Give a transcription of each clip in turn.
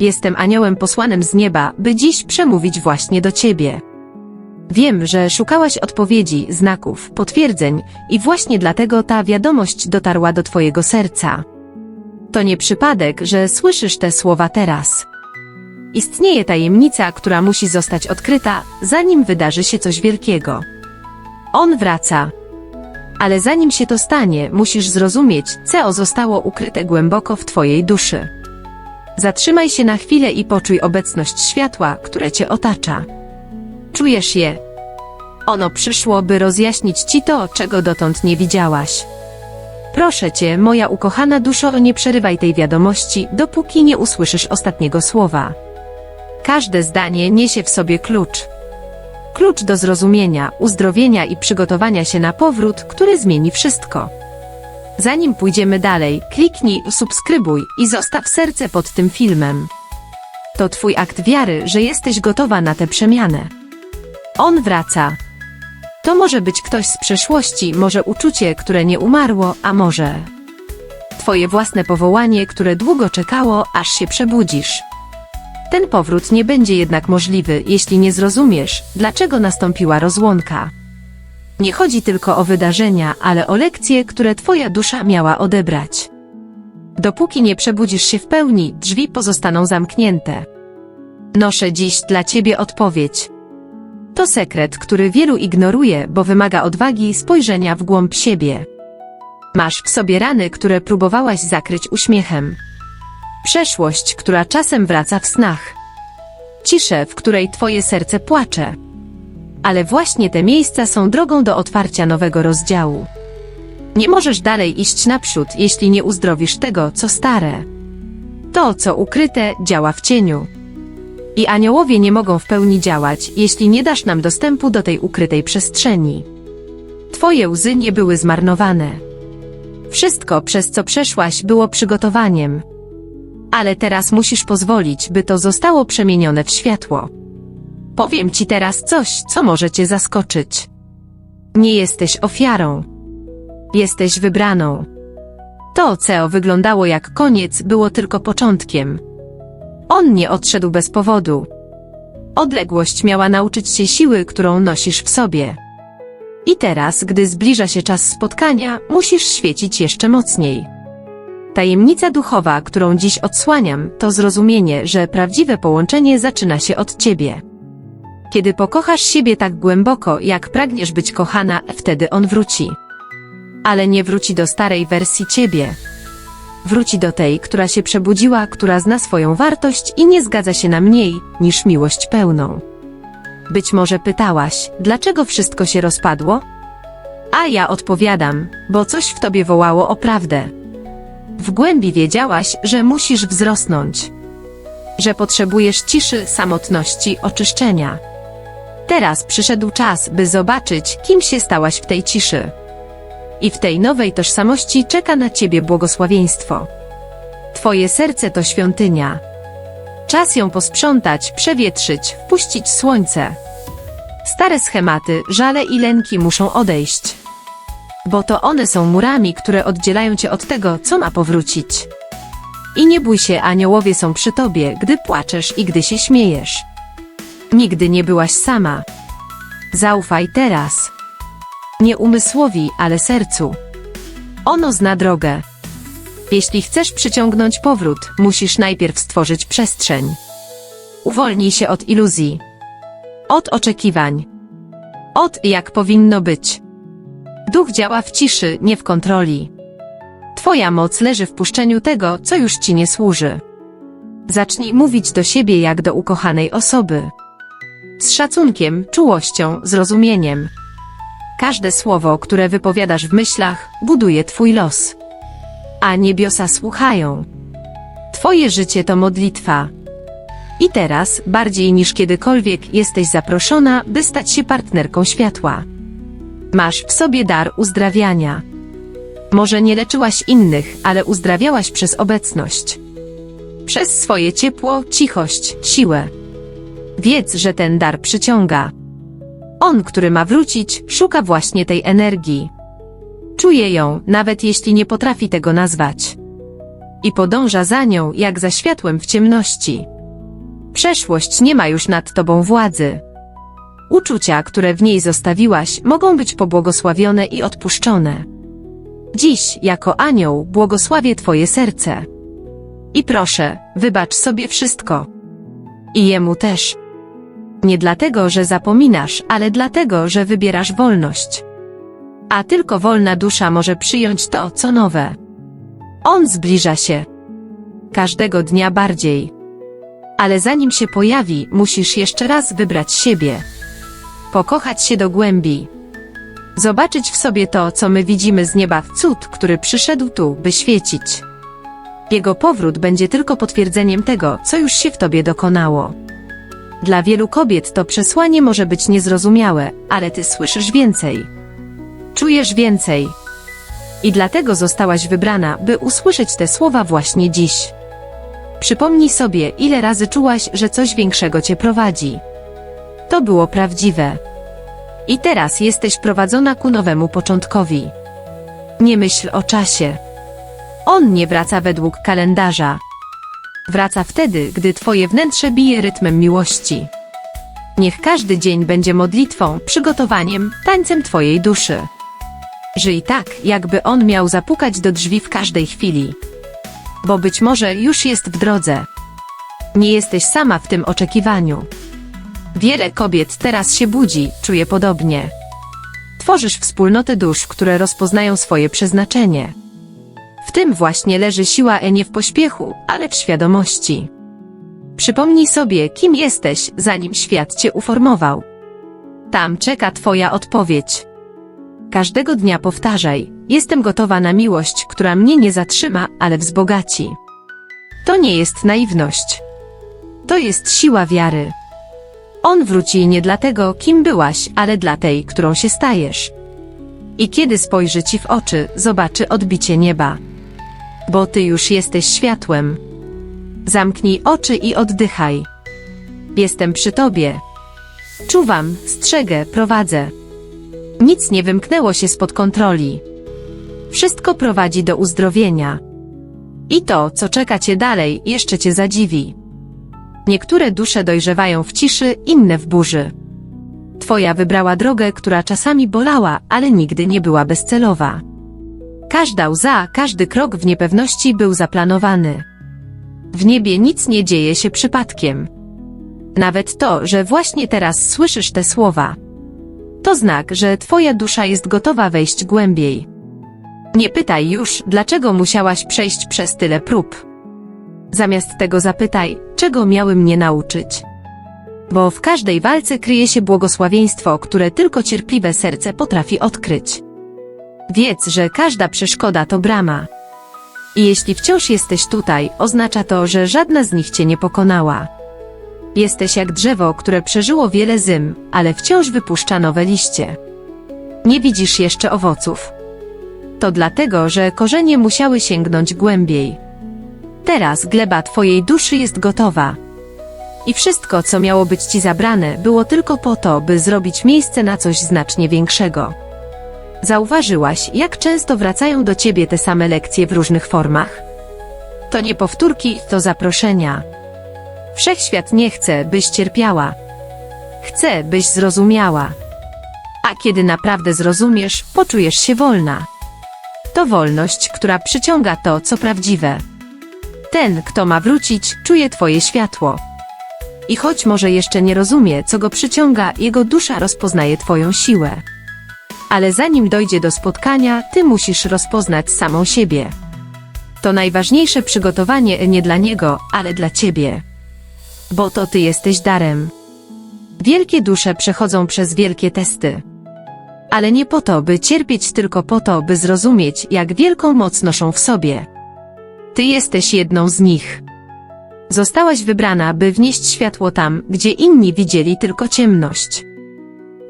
Jestem aniołem posłanym z nieba, by dziś przemówić właśnie do ciebie. Wiem, że szukałaś odpowiedzi, znaków, potwierdzeń i właśnie dlatego ta wiadomość dotarła do twojego serca. To nie przypadek, że słyszysz te słowa teraz. Istnieje tajemnica, która musi zostać odkryta, zanim wydarzy się coś wielkiego. On wraca. Ale zanim się to stanie, musisz zrozumieć, co zostało ukryte głęboko w twojej duszy. Zatrzymaj się na chwilę i poczuj obecność światła, które cię otacza. Czujesz je. Ono przyszło, by rozjaśnić ci to, czego dotąd nie widziałaś. Proszę cię, moja ukochana duszo, nie przerywaj tej wiadomości, dopóki nie usłyszysz ostatniego słowa. Każde zdanie niesie w sobie klucz. Klucz do zrozumienia, uzdrowienia i przygotowania się na powrót, który zmieni wszystko. Zanim pójdziemy dalej, kliknij subskrybuj i zostaw serce pod tym filmem. To twój akt wiary, że jesteś gotowa na tę przemianę. On wraca. To może być ktoś z przeszłości, może uczucie, które nie umarło, a może twoje własne powołanie, które długo czekało, aż się przebudzisz. Ten powrót nie będzie jednak możliwy, jeśli nie zrozumiesz, dlaczego nastąpiła rozłąka. Nie chodzi tylko o wydarzenia, ale o lekcje, które twoja dusza miała odebrać. Dopóki nie przebudzisz się w pełni, drzwi pozostaną zamknięte. Noszę dziś dla ciebie odpowiedź. To sekret, który wielu ignoruje, bo wymaga odwagi i spojrzenia w głąb siebie. Masz w sobie rany, które próbowałaś zakryć uśmiechem. Przeszłość, która czasem wraca w snach. Ciszę, w której twoje serce płacze. Ale właśnie te miejsca są drogą do otwarcia nowego rozdziału. Nie możesz dalej iść naprzód, jeśli nie uzdrowisz tego, co stare. To, co ukryte, działa w cieniu. I aniołowie nie mogą w pełni działać, jeśli nie dasz nam dostępu do tej ukrytej przestrzeni. Twoje łzy nie były zmarnowane. Wszystko, przez co przeszłaś, było przygotowaniem. Ale teraz musisz pozwolić, by to zostało przemienione w światło. Powiem ci teraz coś, co może cię zaskoczyć. Nie jesteś ofiarą. Jesteś wybraną. To, co wyglądało jak koniec, było tylko początkiem. On nie odszedł bez powodu. Odległość miała nauczyć się siły, którą nosisz w sobie. I teraz, gdy zbliża się czas spotkania, musisz świecić jeszcze mocniej. Tajemnica duchowa, którą dziś odsłaniam, to zrozumienie, że prawdziwe połączenie zaczyna się od ciebie. Kiedy pokochasz siebie tak głęboko, jak pragniesz być kochana, wtedy on wróci. Ale nie wróci do starej wersji ciebie. Wróci do tej, która się przebudziła, która zna swoją wartość i nie zgadza się na mniej, niż miłość pełną. Być może pytałaś, dlaczego wszystko się rozpadło? A ja odpowiadam, bo coś w tobie wołało o prawdę. W głębi wiedziałaś, że musisz wzrosnąć. Że potrzebujesz ciszy, samotności, oczyszczenia. Teraz przyszedł czas, by zobaczyć, kim się stałaś w tej ciszy. I w tej nowej tożsamości czeka na ciebie błogosławieństwo. Twoje serce to świątynia. Czas ją posprzątać, przewietrzyć, wpuścić słońce. Stare schematy, żale i lęki muszą odejść. Bo to one są murami, które oddzielają cię od tego, co ma powrócić. I nie bój się, aniołowie są przy tobie, gdy płaczesz i gdy się śmiejesz. Nigdy nie byłaś sama. Zaufaj teraz. Nie umysłowi, ale sercu. Ono zna drogę. Jeśli chcesz przyciągnąć powrót, musisz najpierw stworzyć przestrzeń. Uwolnij się od iluzji. Od oczekiwań. Od jak powinno być. Duch działa w ciszy, nie w kontroli. Twoja moc leży w puszczeniu tego, co już ci nie służy. Zacznij mówić do siebie jak do ukochanej osoby. Z szacunkiem, czułością, zrozumieniem. Każde słowo, które wypowiadasz w myślach, buduje twój los. A niebiosa słuchają. Twoje życie to modlitwa. I teraz, bardziej niż kiedykolwiek, jesteś zaproszona, by stać się partnerką światła. Masz w sobie dar uzdrawiania. Może nie leczyłaś innych, ale uzdrawiałaś przez obecność. Przez swoje ciepło, cichość, siłę. Wiedz, że ten dar przyciąga. On, który ma wrócić, szuka właśnie tej energii. Czuje ją, nawet jeśli nie potrafi tego nazwać. I podąża za nią jak za światłem w ciemności. Przeszłość nie ma już nad tobą władzy. Uczucia, które w niej zostawiłaś, mogą być pobłogosławione i odpuszczone. Dziś, jako anioł, błogosławię Twoje serce. I proszę, wybacz sobie wszystko. I jemu też. Nie dlatego, że zapominasz, ale dlatego, że wybierasz wolność. A tylko wolna dusza może przyjąć to, co nowe. On zbliża się. Każdego dnia bardziej. Ale zanim się pojawi, musisz jeszcze raz wybrać siebie. Pokochać się do głębi. Zobaczyć w sobie to, co my widzimy z nieba, cud, który przyszedł tu, by świecić. Jego powrót będzie tylko potwierdzeniem tego, co już się w tobie dokonało. Dla wielu kobiet to przesłanie może być niezrozumiałe, ale ty słyszysz więcej. Czujesz więcej. I dlatego zostałaś wybrana, by usłyszeć te słowa właśnie dziś. Przypomnij sobie, ile razy czułaś, że coś większego cię prowadzi. To było prawdziwe. I teraz jesteś prowadzona ku nowemu początkowi. Nie myśl o czasie. On nie wraca według kalendarza. Wraca wtedy, gdy twoje wnętrze bije rytmem miłości. Niech każdy dzień będzie modlitwą, przygotowaniem, tańcem twojej duszy. Żyj tak, jakby on miał zapukać do drzwi w każdej chwili. Bo być może już jest w drodze. Nie jesteś sama w tym oczekiwaniu. Wiele kobiet teraz się budzi, czuje podobnie. Tworzysz wspólnotę dusz, które rozpoznają swoje przeznaczenie. W tym właśnie leży siła e nie w pośpiechu, ale w świadomości. Przypomnij sobie, kim jesteś, zanim świat cię uformował. Tam czeka Twoja odpowiedź. Każdego dnia powtarzaj: Jestem gotowa na miłość, która mnie nie zatrzyma, ale wzbogaci. To nie jest naiwność. To jest siła wiary. On wróci nie dlatego, kim byłaś, ale dla tej, którą się stajesz. I kiedy spojrzy ci w oczy, zobaczy odbicie nieba. Bo ty już jesteś światłem. Zamknij oczy i oddychaj. Jestem przy tobie. Czuwam, strzegę, prowadzę. Nic nie wymknęło się spod kontroli. Wszystko prowadzi do uzdrowienia. I to, co czeka cię dalej, jeszcze cię zadziwi. Niektóre dusze dojrzewają w ciszy, inne w burzy. Twoja wybrała drogę, która czasami bolała, ale nigdy nie była bezcelowa. Każda łza, każdy krok w niepewności był zaplanowany. W niebie nic nie dzieje się przypadkiem. Nawet to, że właśnie teraz słyszysz te słowa. To znak, że Twoja dusza jest gotowa wejść głębiej. Nie pytaj już, dlaczego musiałaś przejść przez tyle prób. Zamiast tego zapytaj, czego miały mnie nauczyć. Bo w każdej walce kryje się błogosławieństwo, które tylko cierpliwe serce potrafi odkryć. Wiedz, że każda przeszkoda to brama. I jeśli wciąż jesteś tutaj, oznacza to, że żadna z nich cię nie pokonała. Jesteś jak drzewo, które przeżyło wiele zym, ale wciąż wypuszcza nowe liście. Nie widzisz jeszcze owoców. To dlatego, że korzenie musiały sięgnąć głębiej. Teraz gleba twojej duszy jest gotowa. I wszystko, co miało być ci zabrane, było tylko po to, by zrobić miejsce na coś znacznie większego. Zauważyłaś, jak często wracają do ciebie te same lekcje w różnych formach? To nie powtórki, to zaproszenia. Wszechświat nie chce, byś cierpiała. Chce, byś zrozumiała. A kiedy naprawdę zrozumiesz, poczujesz się wolna. To wolność, która przyciąga to, co prawdziwe. Ten, kto ma wrócić, czuje Twoje światło. I choć może jeszcze nie rozumie, co go przyciąga, jego dusza rozpoznaje Twoją siłę. Ale zanim dojdzie do spotkania, Ty musisz rozpoznać samą siebie. To najważniejsze przygotowanie nie dla niego, ale dla Ciebie. Bo to Ty jesteś darem. Wielkie dusze przechodzą przez wielkie testy. Ale nie po to, by cierpieć, tylko po to, by zrozumieć, jak wielką moc noszą w sobie. Ty jesteś jedną z nich. Zostałaś wybrana, by wnieść światło tam, gdzie inni widzieli tylko ciemność.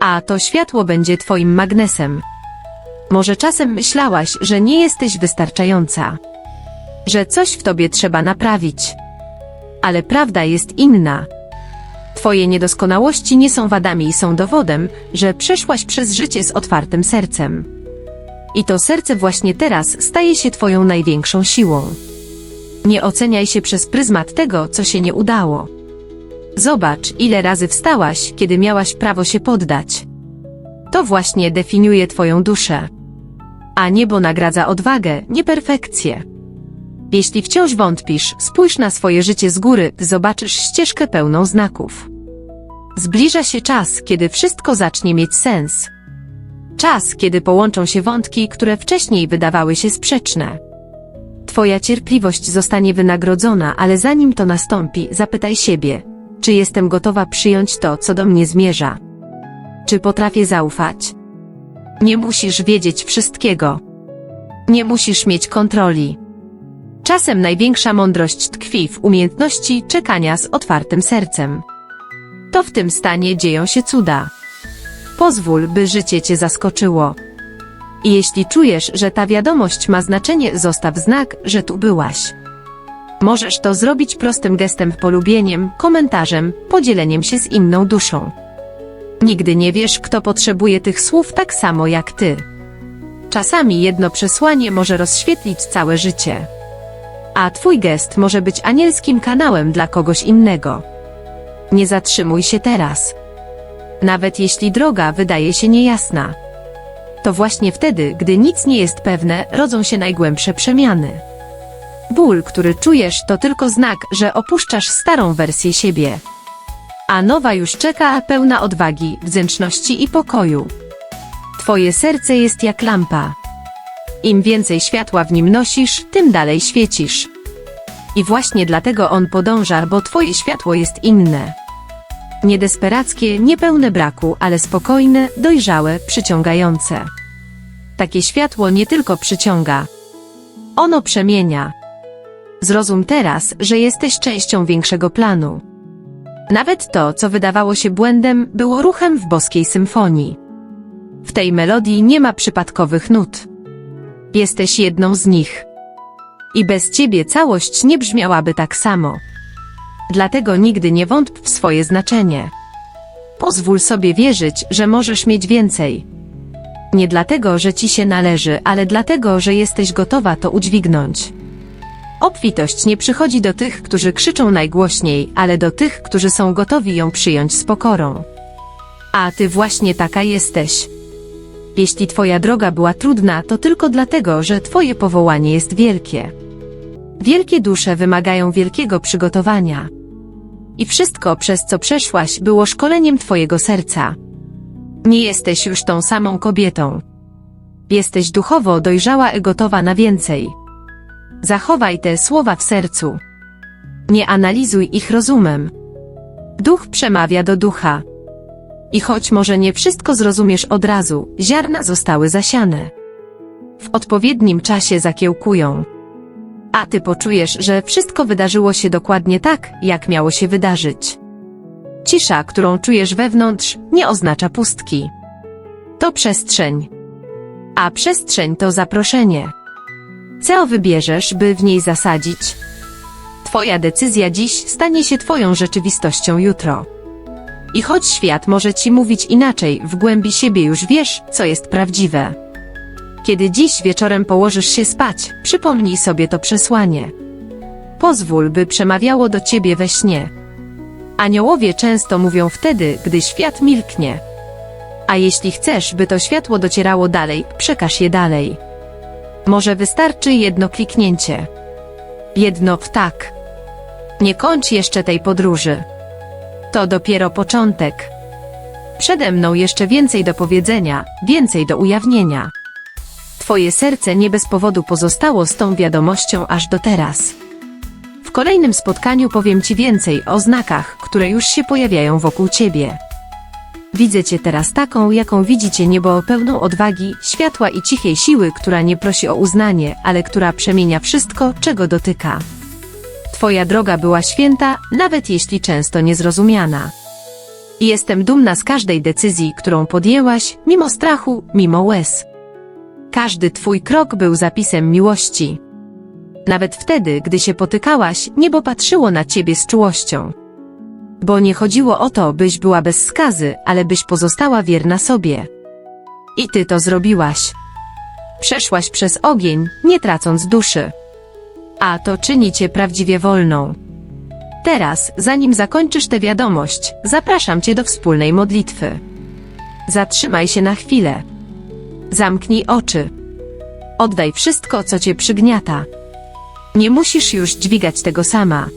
A to światło będzie Twoim magnesem. Może czasem myślałaś, że nie jesteś wystarczająca. Że coś w Tobie trzeba naprawić. Ale prawda jest inna. Twoje niedoskonałości nie są wadami i są dowodem, że przeszłaś przez życie z otwartym sercem. I to serce właśnie teraz staje się Twoją największą siłą. Nie oceniaj się przez pryzmat tego, co się nie udało. Zobacz, ile razy wstałaś, kiedy miałaś prawo się poddać. To właśnie definiuje Twoją duszę. A niebo nagradza odwagę, nie perfekcję. Jeśli wciąż wątpisz, spójrz na swoje życie z góry, zobaczysz ścieżkę pełną znaków. Zbliża się czas, kiedy wszystko zacznie mieć sens. Czas, kiedy połączą się wątki, które wcześniej wydawały się sprzeczne. Twoja cierpliwość zostanie wynagrodzona, ale zanim to nastąpi, zapytaj siebie, czy jestem gotowa przyjąć to, co do mnie zmierza. Czy potrafię zaufać? Nie musisz wiedzieć wszystkiego. Nie musisz mieć kontroli. Czasem największa mądrość tkwi w umiejętności czekania z otwartym sercem. To w tym stanie dzieją się cuda. Pozwól, by życie cię zaskoczyło. I jeśli czujesz, że ta wiadomość ma znaczenie, zostaw znak, że tu byłaś. Możesz to zrobić prostym gestem polubieniem, komentarzem, podzieleniem się z inną duszą. Nigdy nie wiesz, kto potrzebuje tych słów tak samo jak ty. Czasami jedno przesłanie może rozświetlić całe życie. A twój gest może być anielskim kanałem dla kogoś innego. Nie zatrzymuj się teraz. Nawet jeśli droga wydaje się niejasna. To właśnie wtedy, gdy nic nie jest pewne, rodzą się najgłębsze przemiany. Ból, który czujesz, to tylko znak, że opuszczasz starą wersję siebie. A nowa już czeka, pełna odwagi, wdzięczności i pokoju. Twoje serce jest jak lampa. Im więcej światła w nim nosisz, tym dalej świecisz. I właśnie dlatego on podąża, bo twoje światło jest inne. Niedesperackie, niepełne braku, ale spokojne, dojrzałe, przyciągające. Takie światło nie tylko przyciąga. Ono przemienia. Zrozum teraz, że jesteś częścią większego planu. Nawet to, co wydawało się błędem, było ruchem w boskiej symfonii. W tej melodii nie ma przypadkowych nut. Jesteś jedną z nich. I bez ciebie całość nie brzmiałaby tak samo. Dlatego nigdy nie wątp w swoje znaczenie. Pozwól sobie wierzyć, że możesz mieć więcej. Nie dlatego, że ci się należy, ale dlatego, że jesteś gotowa to udźwignąć. Obfitość nie przychodzi do tych, którzy krzyczą najgłośniej, ale do tych, którzy są gotowi ją przyjąć z pokorą. A ty właśnie taka jesteś. Jeśli twoja droga była trudna, to tylko dlatego, że twoje powołanie jest wielkie. Wielkie dusze wymagają wielkiego przygotowania. I wszystko, przez co przeszłaś, było szkoleniem twojego serca. Nie jesteś już tą samą kobietą. Jesteś duchowo dojrzała i gotowa na więcej. Zachowaj te słowa w sercu. Nie analizuj ich rozumem. Duch przemawia do ducha. I choć może nie wszystko zrozumiesz od razu, ziarna zostały zasiane. W odpowiednim czasie zakiełkują. A ty poczujesz, że wszystko wydarzyło się dokładnie tak, jak miało się wydarzyć. Cisza, którą czujesz wewnątrz, nie oznacza pustki. To przestrzeń. A przestrzeń to zaproszenie. Co wybierzesz, by w niej zasadzić? Twoja decyzja dziś stanie się Twoją rzeczywistością jutro. I choć świat może Ci mówić inaczej, w głębi siebie już wiesz, co jest prawdziwe. Kiedy dziś wieczorem położysz się spać, przypomnij sobie to przesłanie. Pozwól, by przemawiało do Ciebie we śnie. Aniołowie często mówią wtedy, gdy świat milknie. A jeśli chcesz, by to światło docierało dalej, przekaż je dalej. Może wystarczy jedno kliknięcie. Jedno tak. Nie kończ jeszcze tej podróży. To dopiero początek. Przede mną jeszcze więcej do powiedzenia, więcej do ujawnienia. Twoje serce nie bez powodu pozostało z tą wiadomością aż do teraz. W kolejnym spotkaniu powiem Ci więcej o znakach, które już się pojawiają wokół Ciebie. Widzę Cię teraz taką, jaką widzicie niebo pełną odwagi, światła i cichej siły, która nie prosi o uznanie, ale która przemienia wszystko, czego dotyka. Twoja droga była święta, nawet jeśli często niezrozumiana. Jestem dumna z każdej decyzji, którą podjęłaś, mimo strachu, mimo łez. Każdy Twój krok był zapisem miłości. Nawet wtedy, gdy się potykałaś, niebo patrzyło na Ciebie z czułością. Bo nie chodziło o to, byś była bez skazy, ale byś pozostała wierna sobie. I Ty to zrobiłaś. Przeszłaś przez ogień, nie tracąc duszy. A to czyni cię prawdziwie wolną. Teraz, zanim zakończysz tę wiadomość, zapraszam cię do wspólnej modlitwy. Zatrzymaj się na chwilę. Zamknij oczy. Oddaj wszystko, co cię przygniata. Nie musisz już dźwigać tego sama.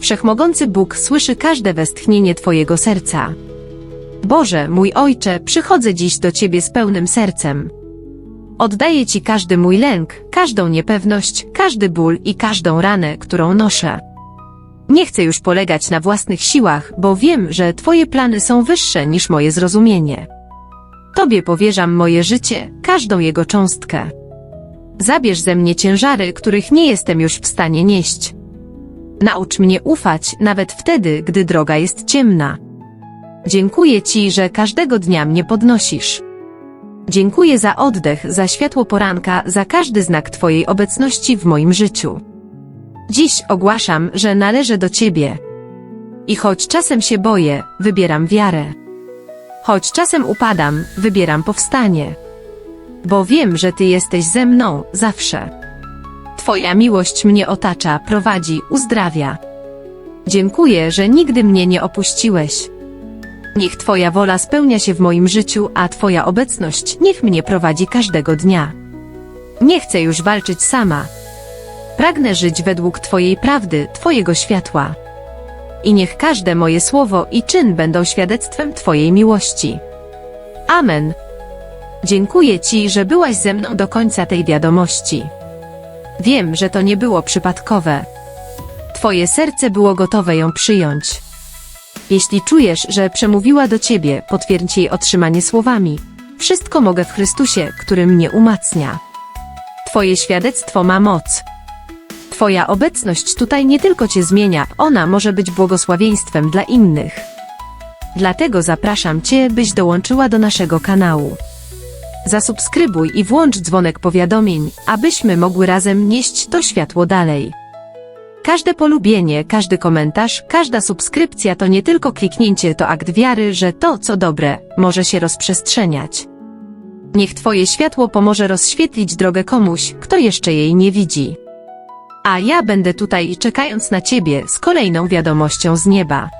Wszechmogący Bóg słyszy każde westchnienie Twojego serca. Boże, mój Ojcze, przychodzę dziś do Ciebie z pełnym sercem. Oddaję Ci każdy mój lęk, każdą niepewność, każdy ból i każdą ranę, którą noszę. Nie chcę już polegać na własnych siłach, bo wiem, że Twoje plany są wyższe niż moje zrozumienie. Tobie powierzam moje życie, każdą jego cząstkę. Zabierz ze mnie ciężary, których nie jestem już w stanie nieść. Naucz mnie ufać, nawet wtedy, gdy droga jest ciemna. Dziękuję Ci, że każdego dnia mnie podnosisz. Dziękuję za oddech, za światło poranka, za każdy znak Twojej obecności w moim życiu. Dziś ogłaszam, że należę do Ciebie. I choć czasem się boję, wybieram wiarę. Choć czasem upadam, wybieram powstanie. Bo wiem, że Ty jesteś ze mną, zawsze. Twoja miłość mnie otacza, prowadzi, uzdrawia. Dziękuję, że nigdy mnie nie opuściłeś. Niech Twoja wola spełnia się w moim życiu, a Twoja obecność niech mnie prowadzi każdego dnia. Nie chcę już walczyć sama. Pragnę żyć według Twojej prawdy, Twojego światła. I niech każde moje słowo i czyn będą świadectwem Twojej miłości. Amen. Dziękuję Ci, że byłaś ze mną do końca tej wiadomości. Wiem, że to nie było przypadkowe. Twoje serce było gotowe ją przyjąć. Jeśli czujesz, że przemówiła do Ciebie, potwierdź jej otrzymanie słowami. Wszystko mogę w Chrystusie, który mnie umacnia. Twoje świadectwo ma moc. Twoja obecność tutaj nie tylko Cię zmienia, ona może być błogosławieństwem dla innych. Dlatego zapraszam Cię, byś dołączyła do naszego kanału. Zasubskrybuj i włącz dzwonek powiadomień, abyśmy mogły razem nieść to światło dalej. Każde polubienie, każdy komentarz, każda subskrypcja to nie tylko kliknięcie, to akt wiary, że to, co dobre, może się rozprzestrzeniać. Niech Twoje światło pomoże rozświetlić drogę komuś, kto jeszcze jej nie widzi. A ja będę tutaj czekając na Ciebie z kolejną wiadomością z nieba.